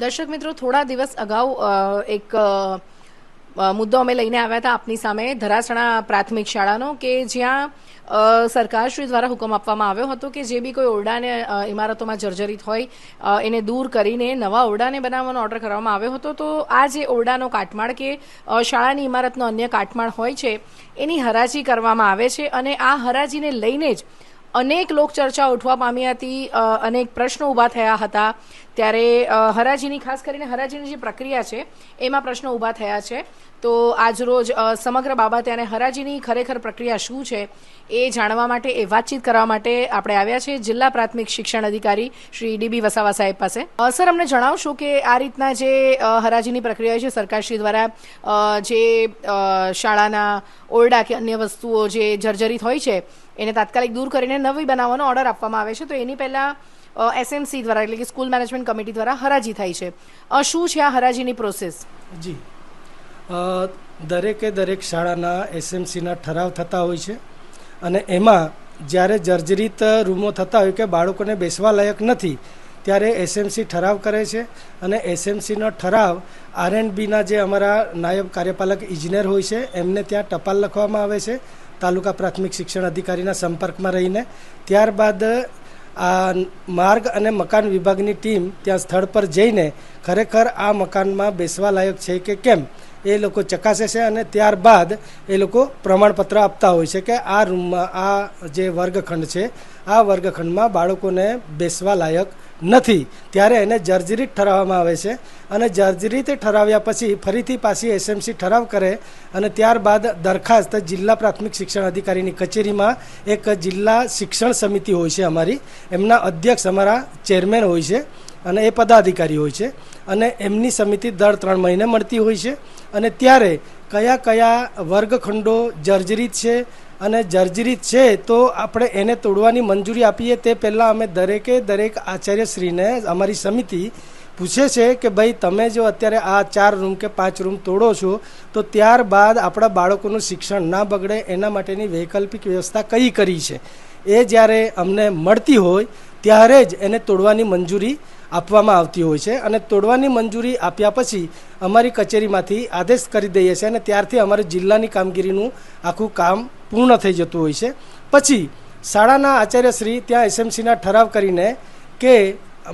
દર્શક મિત્રો, થોડા દિવસ અગાઉ એક મુદ્દો અમે લઈને આવ્યા હતા આપની સામે ધરાસણા પ્રાથમિક શાળાનો, કે જ્યાં સરકારશ્રી દ્વારા હુકમ આપવામાં આવ્યો હતો કે જે બી કોઈ ઓરડાને ઇમારતોમાં જર્જરિત હોય એને દૂર કરીને નવા ઓરડાને બનાવવાનો ઓર્ડર કરવામાં આવ્યો હતો. તો આ જે ઓરડાનો કાટમાળ કે શાળાની ઇમારતનો અન્ય કાટમાળ હોય છે, એની હરાજી કરવામાં આવે છે અને આ હરાજીને લઈને જ અનેક લોકચર્ચા ઉઠવા પામી હતી અનેક પ્રશ્નો ઊભા થયા હતા. ત્યારે હરાજીની, ખાસ કરીને હરાજીની જે પ્રક્રિયા છે, એમાં પ્રશ્નો ઊભા થયા છે. તો આજરોજ સમગ્ર બાબતે અને હરાજીની ખરેખર પ્રક્રિયા શું છે, એ જાણવા માટે, એ વાતચીત કરવા માટે આપણે આવ્યા છે જિલ્લા પ્રાથમિક શિક્ષણ અધિકારી શ્રી ડીબી વસાવા સાહેબ પાસે. સર, અમને જણાવશો કે આ રીતના જે હરાજીની પ્રક્રિયા છે, સરકારશ્રી દ્વારા જે શાળાના ઓરડા કે અન્ય વસ્તુઓ જે જર્જરિત હોય છે એને તાત્કાલિક દૂર કરીને નવી બનાવવાનો ઓર્ડર આપવામાં આવે છે. તો એની પહેલાં એસએમસી દ્વારા એટલે કે સ્કૂલ મેનેજમેન્ટ કમિટી દ્વારા હરાજી થાય છે. શું છે આ હરાજીની પ્રોસેસ જી. દરેકે દરેક શાળાના એસએમસીના ઠરાવ થતા હોય છે અને એમાં જ્યારે જર્જરિત રૂમો થતા હોય કે બાળકોને બેસવા લાયક નથી, ત્યારે એસએમસી ઠરાવ કરે છે અને એસએમસીનો ઠરાવ આર એન્ડ બીના જે અમારા નાયબ કાર્યપાલક ઇજનેર હોય છે, એમને ત્યાં ટપાલ લખવામાં આવે છે તાલુકા પ્રાથમિક શિક્ષણ અધિકારીના સંપર્કમાં રહીને ત્યારબાદ આ માર્ગ અને મકાન વિભાગની ટીમ ત્યાં સ્થળ પર જઈને ખરેખર આ મકાનમાં બેસવા લાયક છે કે કેમ એ લોકો ચકાસે છે અને ત્યારબાદ એ લોકો પ્રમાણપત્ર આપતા હોય છે કે આ રૂમમાં આ જે વર્ગખંડ છે, આ વર્ગખંડમાં બાળકોને બેસવા લાયક નથી. ત્યારે એને જર્જરિત ઠરાવવામાં આવે છે અને જર્જરિત ઠરાવ્યા પછી ફરીથી પાછી એસએમસી ઠરાવ કરે અને ત્યારબાદ દરખાસ્ત જિલ્લા પ્રાથમિક શિક્ષણ અધિકારીની કચેરીમાં એક જિલ્લા શિક્ષણ સમિતિ હોય છે અમારી. એમના અધ્યક્ષ અમારા ચેરમેન હોય છે અને એ પદાધિકારી હોય છે અને એમની સમિતિ દર ત્રણ મહિને મળતી હોય છે. અને ત્યારે કયા કયા વર્ગખંડો જર્જરિત છે અને જર્જરિત છે તો આપણે એને તોડવાની મંજૂરી આપીએ તે પહેલાં અમે દરેકે દરેક આચાર્યશ્રીને અમારી સમિતિ પૂછે છે કે ભાઈ તમે જો અત્યારે આ ચાર રૂમ કે પાંચ રૂમ તોડો છો, તો ત્યારબાદ આપણા બાળકોનું શિક્ષણ ના બગડે એના માટેની વૈકલ્પિક વ્યવસ્થા કઈ કરી છે? એ જ્યારે અમને મળતી હોય ત્યારે જ એને તોડવાની મંજૂરી આપવામાં આવતી હોય છે અને તોડવાની મંજૂરી આપ્યા પછી અમારી કચેરીમાંથી આદેશ કરી દઈએ છીએ અને ત્યારથી અમારે જિલ્લાની કામગીરીનું આખું કામ પૂર્ણ થઈ જતું હોય છે. પછી શાળાના આચાર્યશ્રી ત્યાં એસએમસીના ઠરાવ કરીને કે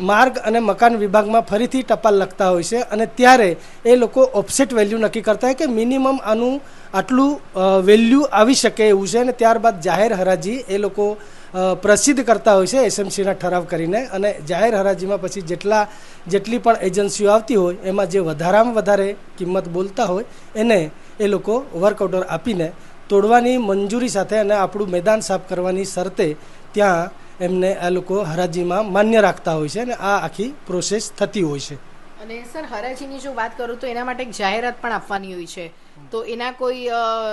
માર્ગ અને મકાન વિભાગમાં ફરીથી ટપાલ લખતા હોય છે અને ત્યારે એ લોકો ઓફસેટ વેલ્યુ નક્કી કરતા હોય કે મિનિમમ આનું આટલું વેલ્યુ આવી શકે એવું છે અને ત્યારબાદ જાહેર હરાજી એ લોકો પ્રસિદ્ધ કરતા હોય છે એસએમસીના ઠરાવ કરીને અને જાહેર હરાજીમાં પછી જેટલા, જેટલી પણ એજન્સીઓ આવતી હોય એમાં જે વધારામાં વધારે કિંમત બોલતા હોય એને એ લોકો વર્ક ઓર્ડર આપીને તોડવાની મંજૂરી સાથે અને આપણું મેદાન સાફ કરવાની શરતે ત્યાં એમને આ લોકો હરાજીમાં માન્ય રાખતા હોય છે અને આ આખી પ્રોસેસ થતી હોય છે. અને સર, હરાજીની જો વાત કરું તો એના માટે એક જાહેરાત પણ આપવાની હોય છે. તો એના કોઈ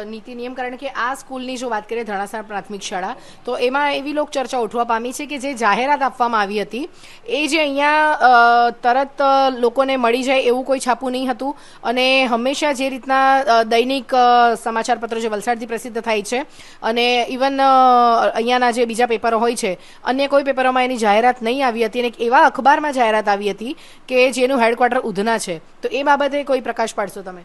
નીતિ નિયમ કારણ કે આ સ્કૂલની જો વાત કરીએ ધણાસર પ્રાથમિક શાળા, તો એમાં એવી લોક ચર્ચા ઉઠવા પામી છે કે જે જાહેરાત આપવામાં આવી હતી, એ જે અહીંયા તરત લોકોને મળી જાય એવું કોઈ છાપું નહીં હતું. અને હંમેશા જે રીતના દૈનિક સમાચારપત્રો જે વલસાડથી પ્રસિદ્ધ થાય છે, અને ઇવન અહીંયાના જે બીજા પેપરો હોય છે, અન્ય કોઈ પેપરોમાં એની જાહેરાત નહીં આવી હતી અને એવા અખબારમાં જાહેરાત આવી હતી કે જેનું હેડક્વાર્ટર ઉધના છે. તો એ બાબતે કોઈ પ્રકાશ પાડશો તમે?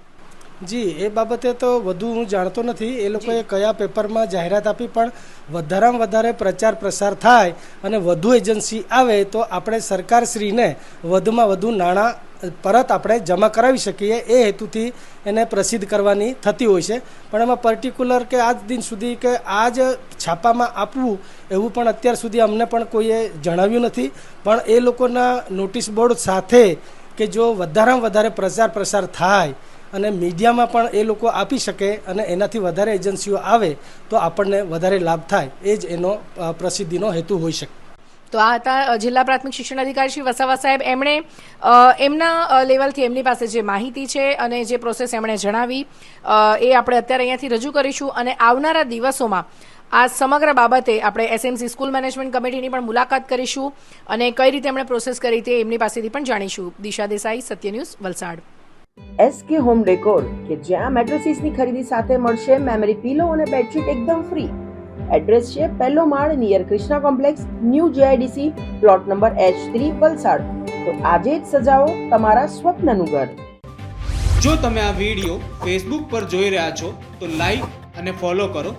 જી એ બાબતે તો વધુ હું જાણતો નથી. એ લોકોએ કયા પેપરમાં જાહેરાત આપી પણ વધારામાં વધારે પ્રચાર પ્રસાર થાય અને વધુ એજન્સી આવે તો આપણે સરકારશ્રીને વધુમાં વધુ નાણાં પરત આપણે જમા કરાવી શકીએ. એ હેતુથી એને પ્રસિદ્ધ કરવાની થતી હોય છે. પણ એમાં પર્ટિક્યુલર કે આજ દિન સુધી કે આ જ છાપામાં આપવું એવું પણ અત્યાર સુધી અમને પણ કોઈએ જણાવ્યું નથી. પણ એ લોકોના નોટિસ બોર્ડ સાથે કે જો વધારેમાં વધારે પ્રચાર પ્રસાર થાય અને મીડિયામાં પણ એ લોકો આપી શકે અને એનાથી વધારે એજન્સીઓ આવે, તો આપણને વધારે લાભ થાય. એ જ એનો પ્રસિદ્ધિનો હેતુ હોઈ શકે. તો આ હતા જિલ્લા પ્રાથમિક શિક્ષણ અધિકારી શ્રી વસાવા સાહેબ. એમણે એમના લેવલથી એમની પાસે જે માહિતી છે અને જે પ્રોસેસ એમણે જણાવી એ આપણે અત્યારે અહીંયાથી રજૂ કરીશું. અને આવનારા દિવસોમાં આ સમગ્ર બાબતે આપણે એસએમસી સ્કૂલ મેનેજમેન્ટ કમિટીની પણ મુલાકાત કરીશું અને કઈ રીતે એમણે પ્રોસેસ કરી તે એમની પાસેથી પણ જાણીશું. Disha Desai Satya news Valsad. SK home decor કે જ્યાં મેટ્રેસીસની ખરીદી સાથે મળશે મેમરી પીલો અને બેડશીટ એકદમ ફ્રી એડ્રેસ છે પહેલો માળ near Krishna complex new GIDC plot number H three Valsad. તો આજે જ સજાવો તમારા સ્વપ્નનું ઘર. જો તમે આ વીડિયો ફેસબુક પર જોઈ રહ્યા છો તો લાઈક અને ફોલો કરો.